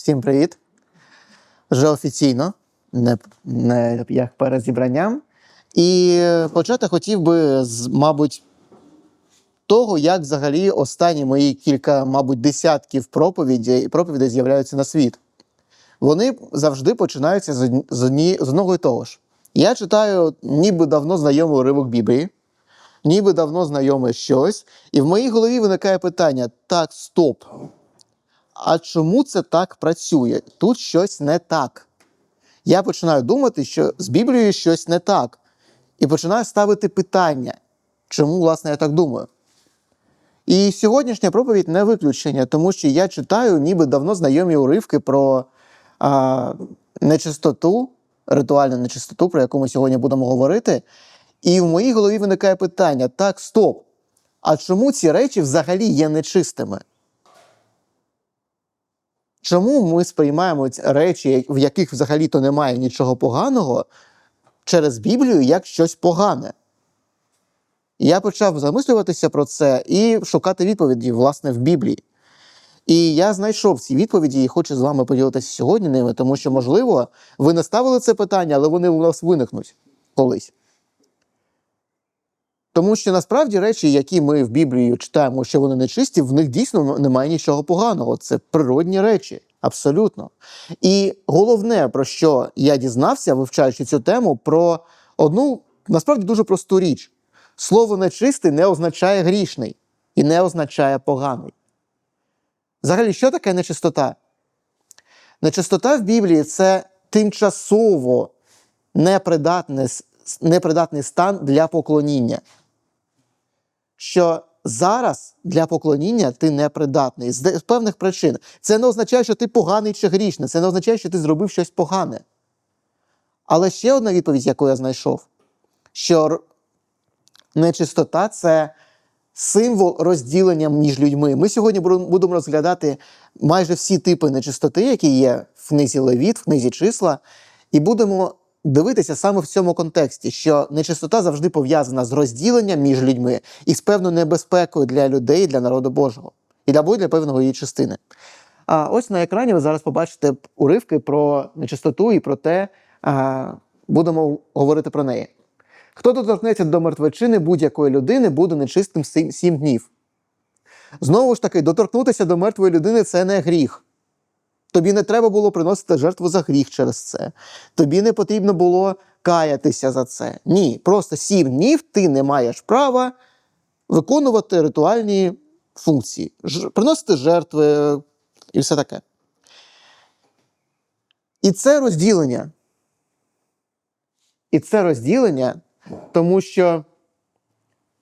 Всім привіт. Вже офіційно, не, не як перед зібранням. І почати хотів би з, мабуть, того, як взагалі останні мої кілька, мабуть, десятків проповідей, проповідей з'являються на світ. Вони завжди починаються з, з, з одного і того ж. Я читаю ніби давно знайомий уривок Біблії, ніби давно знайоме щось, і в моїй голові виникає питання: так, стоп. А чому це так працює? Тут щось не так. Я починаю думати, що з Біблією щось не так. І починаю ставити питання, чому, власне, я так думаю. І сьогоднішня проповідь не виключення, тому що я читаю ніби давно знайомі уривки про а, нечистоту, ритуальну нечистоту, про яку ми сьогодні будемо говорити. І в моїй голові виникає питання: так, стоп. А чому ці речі взагалі є нечистими? Чому ми сприймаємо речі, в яких взагалі-то немає нічого поганого, через Біблію як щось погане? Я почав замислюватися про це і шукати відповіді, власне, в Біблії. І я знайшов ці відповіді і хочу з вами поділитися сьогодні ними, тому що, можливо, ви не ставили це питання, але вони у вас виникнуть колись. Тому що насправді речі, які ми в Біблії читаємо, що вони нечисті, в них дійсно немає нічого поганого. Це природні речі, абсолютно. І головне, про що я дізнався, вивчаючи цю тему, про одну насправді дуже просту річ: слово нечистий не означає грішний і не означає поганий. Взагалі, що таке нечистота? Нечистота в Біблії це тимчасово непридатне, непридатний стан для поклоніння. Що зараз для поклоніння ти непридатний з певних причин. Це не означає, що ти поганий чи грішний, це не означає, що ти зробив щось погане. Але ще одна відповідь, яку я знайшов, що нечистота це символ розділення між людьми. Ми сьогодні будемо розглядати майже всі типи нечистоти, які є в книзі Левіт, в книзі числа, і будемо дивитися саме в цьому контексті, що нечистота завжди пов'язана з розділенням між людьми і з певною небезпекою для людей, для народу Божого, і або для певної її частини. А ось на екрані ви зараз побачите уривки про нечистоту і про те, а, будемо говорити про неї. Хто доторкнеться до мертвечини будь-якої людини, буде нечистим сім днів. Знову ж таки, доторкнутися до мертвої людини це не гріх. Тобі не треба було приносити жертву за гріх через це. Тобі не потрібно було каятися за це. Ні, просто сім днів ти не маєш права виконувати ритуальні функції, приносити жертви е, і все таке. І це розділення. І це розділення, тому що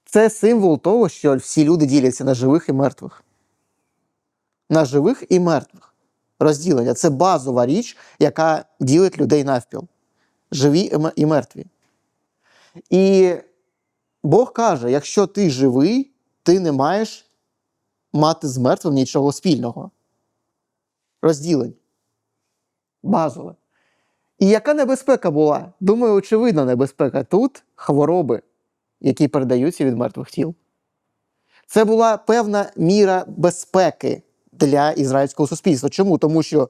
це символ того, що всі люди діляться на живих і мертвих. На живих і мертвих. Розділення це базова річ, яка ділить людей навпіл. Живі і мертві. І Бог каже: якщо ти живий, ти не маєш мати з мертвим нічого спільного. Розділення. Базове. І яка небезпека була? Думаю, очевидна небезпека. Тут хвороби, які передаються від мертвих тіл. Це була певна міра безпеки для ізраїльського суспільства. Чому? Тому що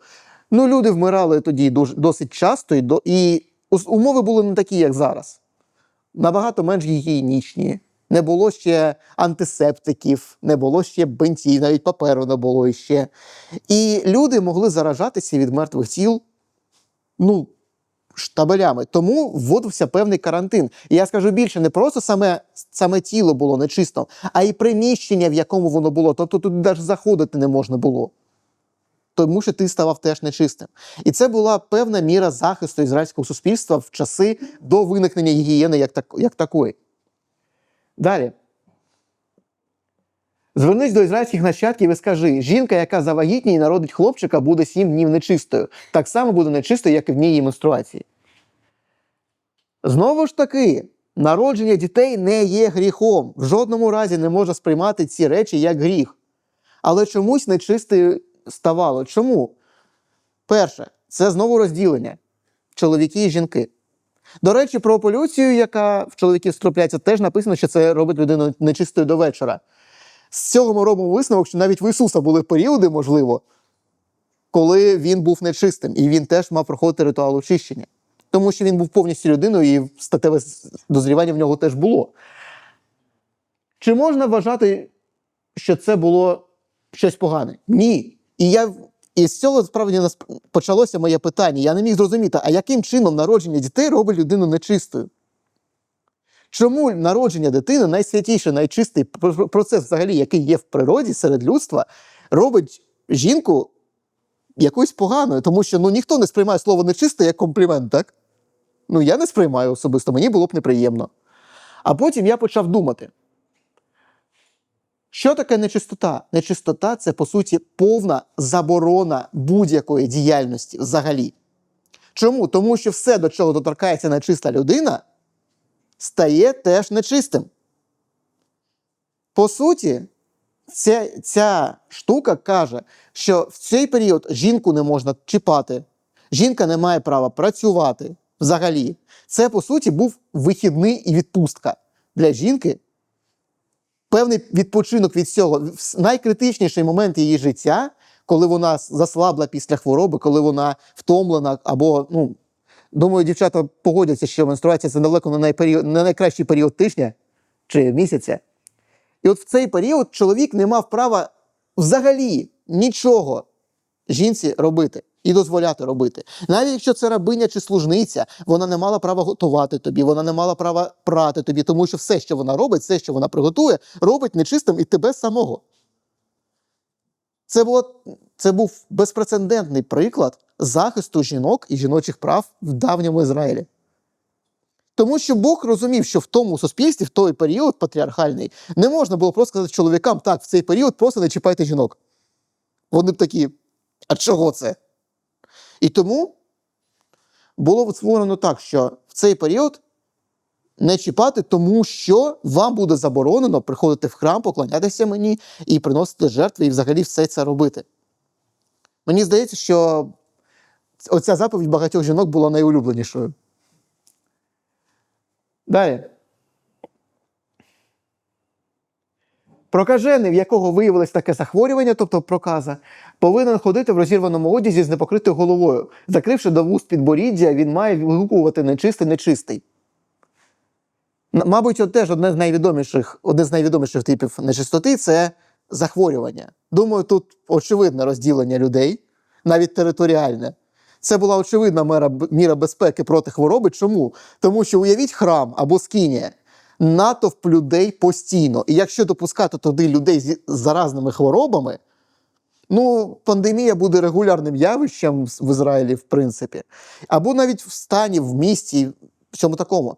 ну, люди вмирали тоді досить часто, і, і умови були не такі, як зараз. Набагато менш гігієнічні. Не було ще антисептиків, не було ще бинтів, навіть паперу не було ще. І люди могли заражатися від мертвих тіл ну, штабелями. Тому вводився певний карантин. І я скажу більше, не просто саме, саме тіло було нечисто, а й приміщення, в якому воно було. Тобто тут навіть заходити не можна було. Тому що ти ставав теж нечистим. І це була певна міра захисту ізраїльського суспільства в часи до виникнення гігієни як, так, як такої. Далі. Звернись до ізраїльських нащадків і скажи: жінка, яка завагітніє і народить хлопчика, буде сім днів нечистою. Так само буде нечистою, як і в дні її менструації. Знову ж таки, народження дітей не є гріхом. В жодному разі не можна сприймати ці речі як гріх. Але чомусь нечистою ставало. Чому? Перше, це знову розділення чоловіки і жінки. До речі, про полюцію, яка в чоловіків трапляється, теж написано, що це робить людину нечистою до вечора. З цього ми робимо висновок, що навіть в Ісуса були періоди, можливо, коли він був нечистим, і він теж мав проходити ритуал очищення. Тому що він був повністю людиною, і статеве дозрівання в нього теж було. Чи можна вважати, що це було щось погане? Ні. І я і з цього справді почалося моє питання. Я не міг зрозуміти, а яким чином народження дітей робить людину нечистою? Чому народження дитини найсвятіший, найчистий процес, взагалі, який є в природі серед людства, робить жінку якоюсь поганою? Тому що ну, ніхто не сприймає слово нечисте як комплімент, так? Ну, я не сприймаю особисто, мені було б неприємно. А потім я почав думати. Що таке нечистота? Нечистота це, по суті, повна заборона будь-якої діяльності взагалі. Чому? Тому що все, до чого доторкається нечиста людина, стає теж нечистим. По суті, ця, ця штука каже, що в цей період жінку не можна чіпати, жінка не має права працювати взагалі. Це, по суті, був вихідний і відпустка для жінки. Певний відпочинок від цього. Найкритичніший момент її життя, коли вона заслабла після хвороби, коли вона втомлена, або, ну, думаю, дівчата погодяться, що менструація це далеко не, найперіод, не найкращий період тижня чи місяця. І от в цей період чоловік не мав права взагалі нічого жінці робити і дозволяти робити. Навіть якщо це рабиня чи служниця, вона не мала права готувати тобі, вона не мала права прати тобі, тому що все, що вона робить, все, що вона приготує, робить нечистим і тебе самого. Це, було, це був безпрецедентний приклад захисту жінок і жіночих прав в давньому Ізраїлі. Тому що Бог розумів, що в тому суспільстві, в той період патріархальний, не можна було просто сказати чоловікам, так, в цей період просто не чіпайте жінок. Вони б такі, а чого це? І тому було створено так, що в цей період не чіпати, тому що вам буде заборонено приходити в храм, поклонятися мені і приносити жертви, і взагалі все це робити. Мені здається, що оця заповідь багатьох жінок була найулюбленішою. Далі. Прокажений, в якого виявилось таке захворювання, тобто проказа, повинен ходити в розірваному одязі з непокритою головою. Закривши до вуст підборіддя, він має вигукувати нечистий, нечистий. Мабуть, от теж одне з найвідоміших, одне з найвідоміших типів нечистоти це захворювання. Думаю, тут очевидне розділення людей, навіть територіальне. Це була очевидна мера, міра безпеки проти хвороби. Чому? Тому що уявіть храм або скинія, натовп людей постійно. І якщо допускати туди людей з заразними хворобами, ну, пандемія буде регулярним явищем в Ізраїлі, в принципі, або навіть в стані, в місті, в чому такому.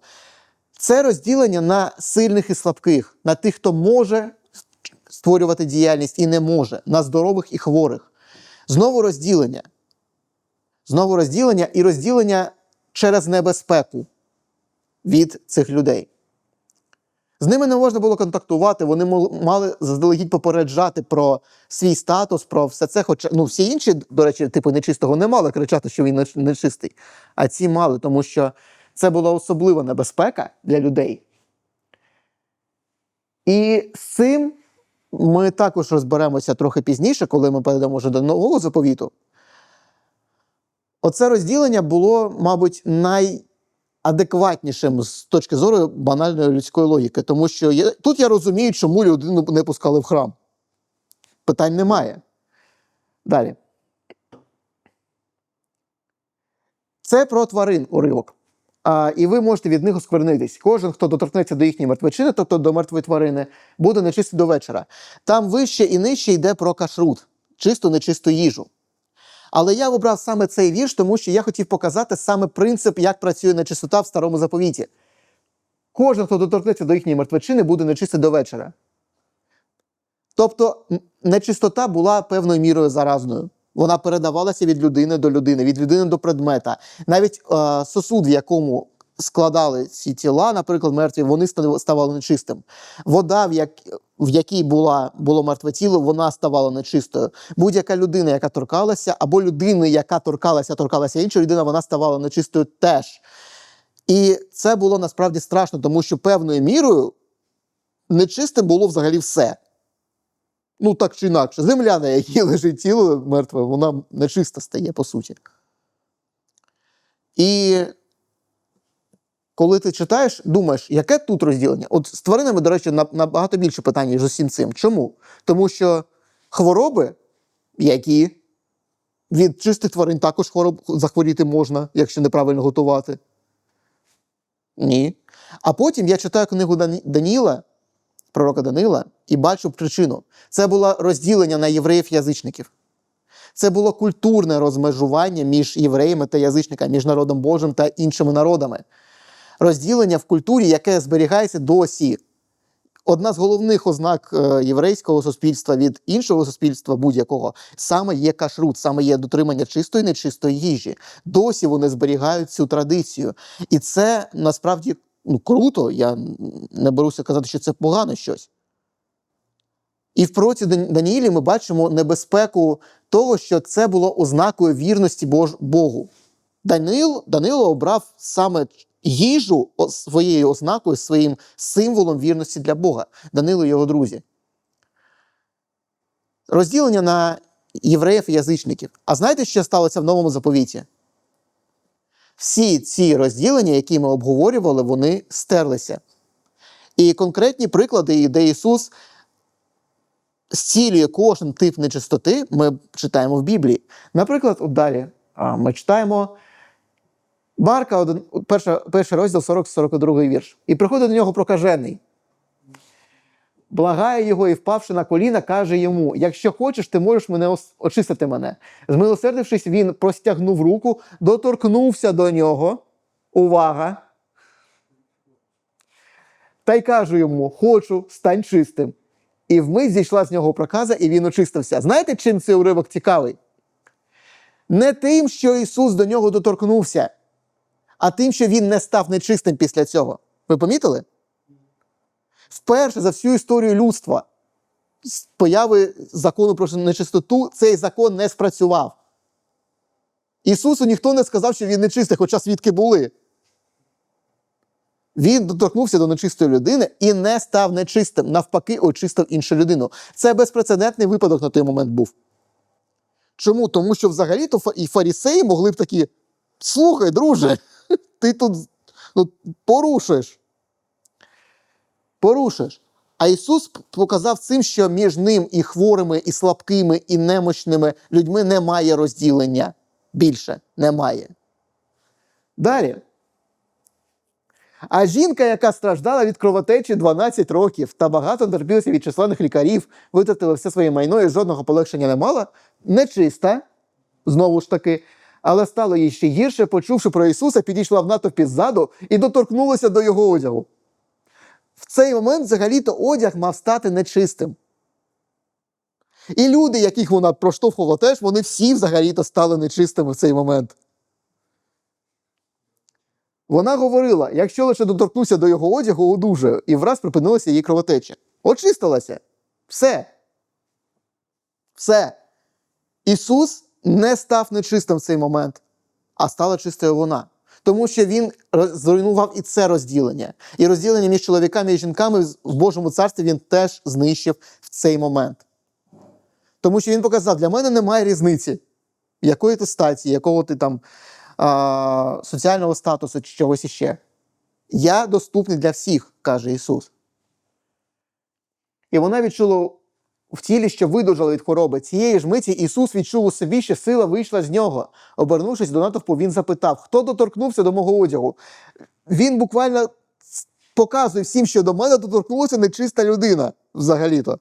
Це розділення на сильних і слабких, на тих, хто може створювати діяльність і не може, на здорових і хворих. Знову розділення. Знову розділення і розділення через небезпеку від цих людей. З ними не можна було контактувати, вони мали заздалегідь попереджати про свій статус, про все це. Хоча ну, всі інші, до речі, типу нечистого не мали кричати, що він нечистий. А ці мали, тому що це була особлива небезпека для людей. І з цим ми також розберемося трохи пізніше, коли ми перейдемо вже до нового заповіту. Оце розділення було, мабуть, найадекватнішим з точки зору банальної людської логіки, тому що я, тут я розумію, чому людину не пускали в храм. Питань немає. Далі. Це про тварин уривок. А, і ви можете від них осквернитись. Кожен, хто доторкнеться до їхньої мертвечини, тобто до мертвої тварини, буде нечистий до вечора. Там вище і нижче йде про кашрут, чисту нечисту їжу. Але я обрав саме цей вірш, тому що я хотів показати саме принцип, як працює нечистота в старому заповіті. Кожен, хто доторкнеться до їхньої мертвечини, буде нечистий до вечора. Тобто нечистота була певною мірою заразною. Вона передавалася від людини до людини, від людини до предмета. Навіть е, сосуд, в якому складали ці тіла, наприклад, мертві, вони ставали нечистим. Вода, в, як, в якій була, було мертве тіло, вона ставала нечистою. Будь-яка людина, яка торкалася, або людина, яка торкалася, торкалася інша людина, вона ставала нечистою теж. І це було насправді страшно, тому що певною мірою нечистим було взагалі все. Ну, так чи інакше, земля, на якій лежить тіло мертве, вона нечиста стає, по суті. І коли ти читаєш, думаєш, яке тут розділення? От з тваринами, до речі, набагато більше питань, ніж з усім цим. Чому? Тому що хвороби, які від чистих тварин також хвороб захворіти можна, якщо неправильно готувати. Ні. А потім я читаю книгу Даніла, пророка Данила, і бачу причину. Це було розділення на євреїв-язичників. Це було культурне розмежування між євреями та язичниками, між народом Божим та іншими народами. Розділення в культурі, яке зберігається досі. Одна з головних ознак е, єврейського суспільства від іншого суспільства будь-якого саме є кашрут, саме є дотримання чистої нечистої їжі. Досі вони зберігають цю традицію. І це насправді ну, круто. Я не беруся казати, що це погано щось. І в пророці Даніїлі ми бачимо небезпеку того, що це було ознакою вірності Богу. Данил, Данило обрав саме їжу своєю ознакою, своїм символом вірності для Бога. Данило і його друзі. Розділення на євреїв і язичників. А знаєте, що сталося в новому заповіті? Всі ці розділення, які ми обговорювали, вони стерлися. І конкретні приклади, де Ісус зцілює кожен тип нечистоти, ми читаємо в Біблії. Наприклад, от далі ми читаємо Марка, один- перша, перший розділ 40-42 вірш. І приходить до нього прокажений. Благає його і, впавши на коліна, каже йому: Якщо хочеш, ти можеш мене очистити мене. Змилосердившись, він простягнув руку, доторкнувся до нього. Увага! Та й каже йому: Хочу, стань чистим. І вмить зійшла з нього проказа, і він очистився. Знаєте, чим цей уривок цікавий? Не тим, що Ісус до нього доторкнувся, а тим, що він не став нечистим після цього. Ви помітили? Вперше за всю історію людства з появи закону про нечистоту цей закон не спрацював. Ісусу ніхто не сказав, що він нечистий, хоча свідки були. Він доторкнувся до нечистої людини і не став нечистим. Навпаки, очистив іншу людину. Це безпрецедентний випадок на той момент був. Чому? Тому що взагалі-то і фарісеї могли б такі: слухай, друже, ти тут ну, порушиш. Порушиш. А Ісус показав цим, що між ним і хворими, і слабкими, і немощними людьми немає розділення. Більше немає. Далі. А жінка, яка страждала від кровотечі 12 років та багато терпілася від численних лікарів, витратила все своє майно і жодного полегшення не мала, нечиста, знову ж таки, але стало їй ще гірше, почувши про Ісуса, підійшла в натовпі ззаду і доторкнулася до його одягу. В цей момент взагалі-то одяг мав стати нечистим. І люди, яких вона проштовхувала теж, вони всі взагалі-то стали нечистими в цей момент. Вона говорила: якщо лише доторкнуся до його одягу, одужаю, і враз припинилася її кровотеча. Очистилася. Все. Все. Ісус не став нечистим в цей момент, а стала чистою вона. Тому що він зруйнував і це розділення. І розділення між чоловіками і жінками в Божому царстві він теж знищив в цей момент. Тому що він показав: для мене немає різниці, якої ти статі, якого ти там а, соціального статусу чи чогось іще. Я доступний для всіх, каже Ісус. І вона відчула в тілі, що видужала від хвороби. Цієї ж миті Ісус відчув у собі, що сила вийшла з нього. Обернувшись до натовпу, він запитав, хто доторкнувся до мого одягу. Він буквально показує всім, що до мене доторкнулася нечиста людина взагалі-то.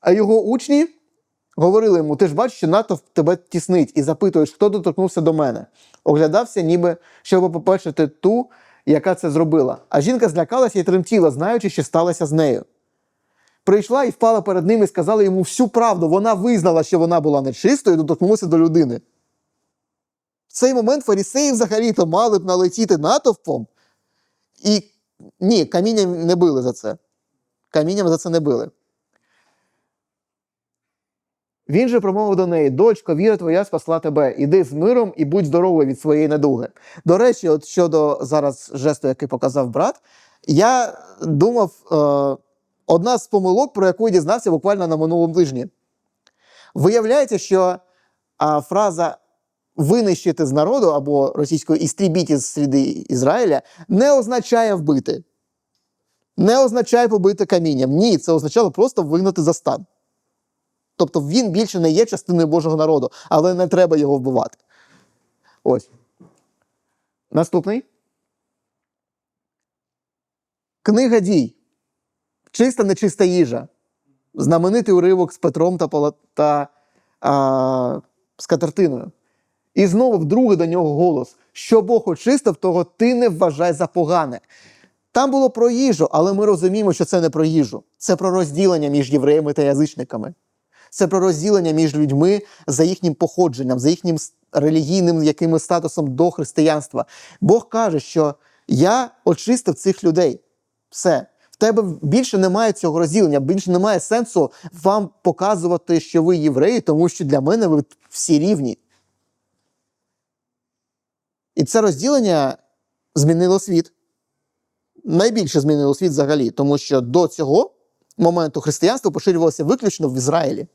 А його учні говорили йому: ти ж бачиш, що натовп тебе тіснить, і запитуєш, хто доторкнувся до мене. Оглядався, ніби щоб побачити ту, яка це зробила. А жінка злякалася і тремтіла, знаючи, що сталося з нею. Прийшла і впала перед ним і сказала йому всю правду. Вона визнала, що вона була нечистою і доторкнулася до людини. В цей момент фарісеї взагалі-то мали б налетіти натовпом. І ні, камінням не били за це. Камінням за це не били. Він же промовив до неї: Дочко, віра твоя спасла тебе. Іди з миром і будь здоровою від своєї недуги. До речі, от щодо зараз жесту, який показав брат, я думав, е, Одна з помилок, про яку я дізнався буквально на минулому тижні. Виявляється, що а, фраза винищити з народу або російською істрібіть із сліди Ізраїля не означає вбити. Не означає побити камінням. Ні, це означало просто вигнати за стан. Тобто він більше не є частиною Божого народу, але не треба його вбивати. Ось. Наступний. Книга дій. Чиста нечиста їжа. Знаменитий уривок з Петром та, та а, з Катертиною. І знову вдруге до нього голос: що Бог очистив, того ти не вважай за погане. Там було про їжу, але ми розуміємо, що це не про їжу. Це про розділення між євреями та язичниками. Це про розділення між людьми за їхнім походженням, за їхнім релігійним якимось статусом до християнства. Бог каже, що я очистив цих людей. Все. Тебе більше немає цього розділення, більше немає сенсу вам показувати, що ви євреї, тому що для мене ви всі рівні. І це розділення змінило світ. Найбільше змінило світ взагалі, тому що до цього моменту християнство поширювалося виключно в Ізраїлі,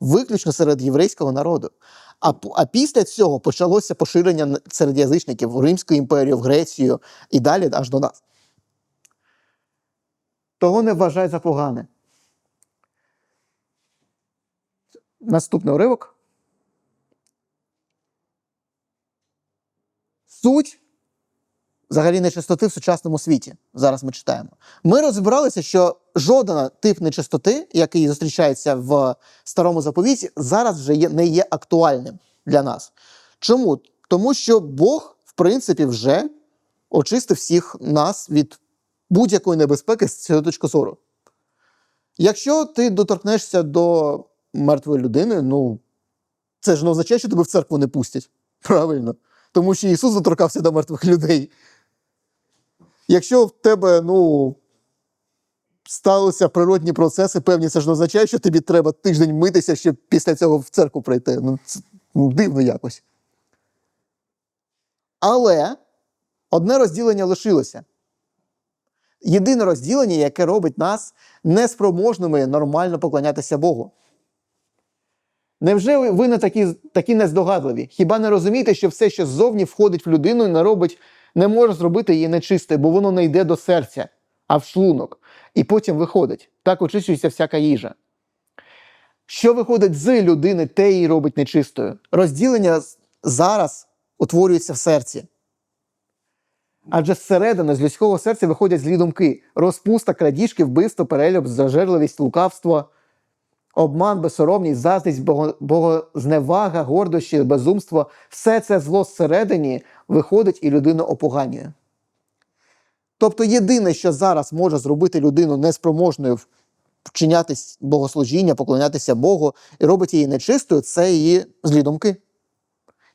виключно серед єврейського народу. А, а після цього почалося поширення серед язичників в Римську імперію, в Грецію і далі аж до нас. Того не вважай за погане. Наступний уривок. Суть взагалі нечистоти в сучасному світі. Зараз ми читаємо. Ми розібралися, що жоден тип нечистоти, який зустрічається в старому заповіті, зараз вже є, не є актуальним для нас. Чому? Тому що Бог, в принципі, вже очистив всіх нас від будь-якої небезпеки з цієї точки зору. Якщо ти доторкнешся до мертвої людини, ну це ж не означає, що тебе в церкву не пустять. Правильно. Тому що Ісус доторкався до мертвих людей. Якщо в тебе, ну, сталися природні процеси, певні, це ж не означає, що тобі треба тиждень митися, щоб після цього в церкву прийти. Ну, це ну, дивно якось. Але одне розділення лишилося. Єдине розділення, яке робить нас неспроможними нормально поклонятися Богу. Невже ви- не такі, такі нездогадливі? Хіба не розумієте, що все, що ззовні входить в людину, не робить, не може зробити її нечистою, бо воно не йде до серця, а в шлунок. І потім виходить. Так очищується всяка їжа. Що виходить з людини, те її робить нечистою. Розділення зараз утворюється в серці. Адже зсередини з людського серця виходять злі думки: розпуста, крадіжки, вбивство, перелюб, зажерливість, лукавство, обман, безсоромність, заздрість, бого- богозневага, гордощі, безумство все це зло зсередині виходить і людину опоганює. Тобто єдине, що зараз може зробити людину неспроможною вчиняти богослужіння, поклонятися Богу і робить її нечистою, це її злі думки.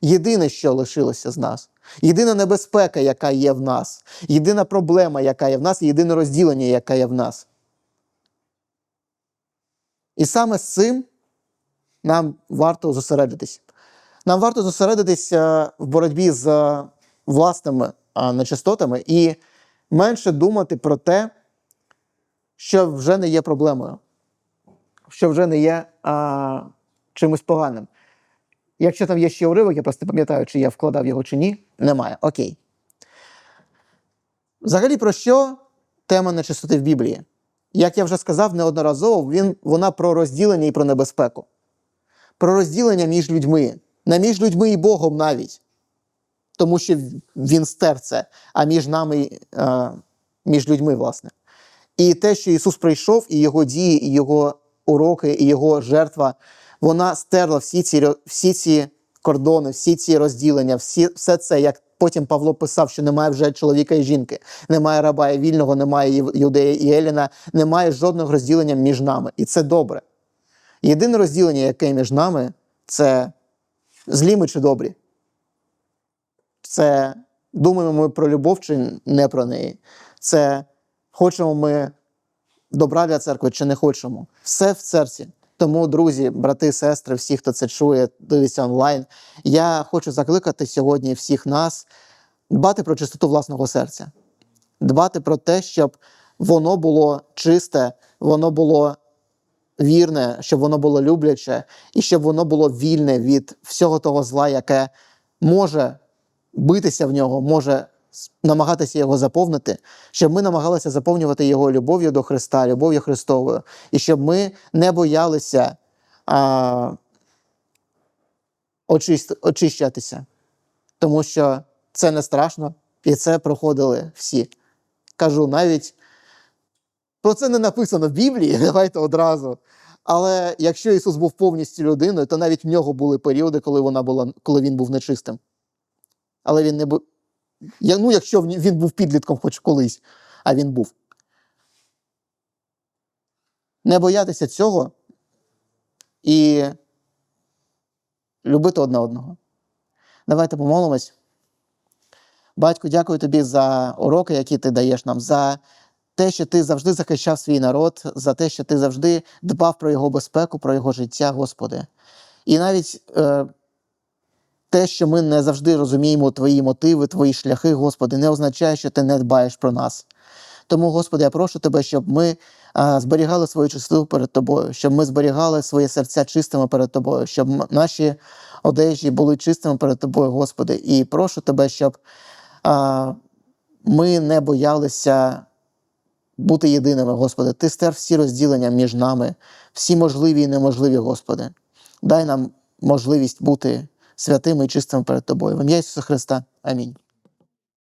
Єдине, що лишилося з нас, єдина небезпека, яка є в нас, єдина проблема, яка є в нас, єдине розділення, яке є в нас. І саме з цим нам варто зосередитись. Нам варто зосередитися в боротьбі з е, власними нечистотами і менше думати про те, що вже не є проблемою, що вже не є а, чимось поганим. Якщо там є ще уривок, я просто пам'ятаю, чи я вкладав його чи ні. Немає. Окей. Взагалі, про що тема нечистоти в Біблії? Як я вже сказав неодноразово, він, вона про розділення і про небезпеку. Про розділення між людьми, не між людьми і Богом навіть. Тому що він стер це, а між нами, е, між людьми, власне. І те, що Ісус прийшов, і Його дії, і Його уроки, і Його жертва, вона стерла всі ці, всі ці кордони, всі ці розділення, всі, все це, як потім Павло писав, що немає вже чоловіка і жінки, немає раба і вільного, немає юдея і Еліна, немає жодного розділення між нами. І це добре. Єдине розділення, яке між нами, це злі ми чи добрі. Це думаємо ми про любов чи не про неї. Це хочемо ми добра для церкви чи не хочемо. Все в серці. Тому, друзі, брати, сестри, всі, хто це чує, дивиться онлайн, я хочу закликати сьогодні всіх нас дбати про чистоту власного серця, дбати про те, щоб воно було чисте, воно було вірне, щоб воно було любляче, і щоб воно було вільне від всього того зла, яке може битися в нього, може намагатися його заповнити, щоб ми намагалися заповнювати його любов'ю до Христа, любов'ю Христовою, і щоб ми не боялися а, очищатися, тому що це не страшно, і це проходили всі. Кажу, навіть про це не написано в Біблії, давайте одразу. Але якщо Ісус був повністю людиною, то навіть в нього були періоди, коли вона була, коли він був нечистим. Але він не був. Ну, якщо він був підлітком хоч колись, а він був. Не боятися цього і любити одне одного. Давайте помолимось. Батько, дякую тобі за уроки, які ти даєш нам, за те, що ти завжди захищав свій народ, за те, що ти завжди дбав про його безпеку, про його життя, Господи. І навіть е, те, що ми не завжди розуміємо твої мотиви, твої шляхи, Господи, не означає, що ти не дбаєш про нас. Тому, Господи, я прошу тебе, щоб ми а, зберігали свою чистоту перед тобою, щоб ми зберігали свої серця чистими перед тобою, щоб наші одежі були чистими перед тобою, Господи. І прошу тебе, щоб а, ми не боялися бути єдиними, Господи. Ти стер всі розділення між нами, всі можливі і неможливі, Господи. Дай нам можливість бути святими і чистим перед Тобою. В ім'я Ісуса Христа. Амінь.